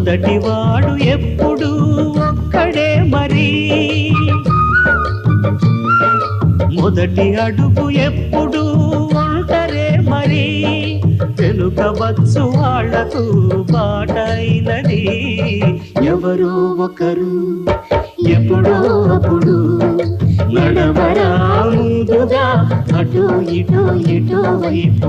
మొదటివాడు ఎప్పుడు ఒక్కడే మరి. మొదటి అడుగు ఎప్పుడు ఒంటరే మరి. వెనుకవచ్చు వాళ్ళకు బాటైనది ఎవరో ఒకరు ఎప్పుడో అప్పుడు నడవరా ముందుగా. అటు ఇటు ఇటు వైపు